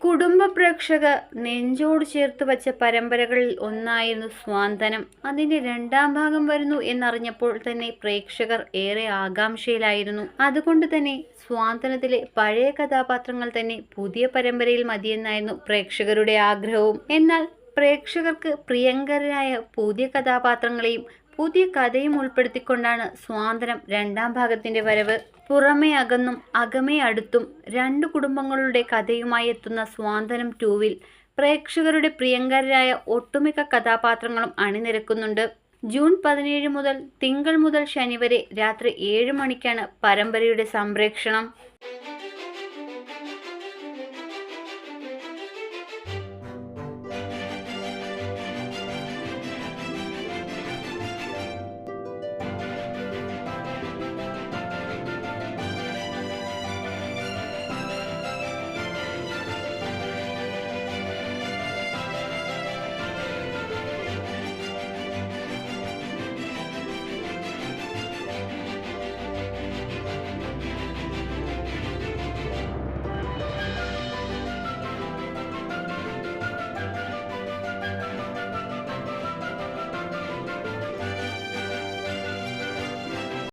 കുടുംബ പ്രേക്ഷകർ നെഞ്ചോട് ചേർത്ത് വച്ച പരമ്പരകളിൽ ഒന്നായിരുന്നു സ്വാന്തനം. അതിന്റെ രണ്ടാം ഭാഗം വരുന്നു എന്നറിഞ്ഞപ്പോൾ തന്നെ പ്രേക്ഷകർ ഏറെ ആകാംക്ഷയിലായിരുന്നു. അതുകൊണ്ട് തന്നെ സ്വാന്തനത്തിലെ പഴയ കഥാപാത്രങ്ങൾ തന്നെ പുതിയ പരമ്പരയിൽ മതിയെന്നായിരുന്നു പ്രേക്ഷകരുടെ ആഗ്രഹവും. എന്നാൽ പ്രേക്ഷകർക്ക് പ്രിയങ്കരായ പുതിയ കഥാപാത്രങ്ങളെയും പുതിയ കഥയും ഉൾപ്പെടുത്തിക്കൊണ്ടാണ് സ്വാതന്ത്ര്യം രണ്ടാം ഭാഗത്തിന്റെ വരവ്. പുറമേ അകന്നും അകമേ അടുത്തും രണ്ട് കുടുംബങ്ങളുടെ കഥയുമായി എത്തുന്ന സ്വാതന്ത്ര്യം ടൂവിൽ പ്രേക്ഷകരുടെ പ്രിയങ്കരായ ഒട്ടുമിക്ക കഥാപാത്രങ്ങളും അണിനിരക്കുന്നുണ്ട്. ജൂൺ പതിനേഴ് മുതൽ തിങ്കൾ മുതൽ ശനി വരെ രാത്രി ഏഴ് മണിക്കാണ് പരമ്പരയുടെ സംപ്രേക്ഷണം.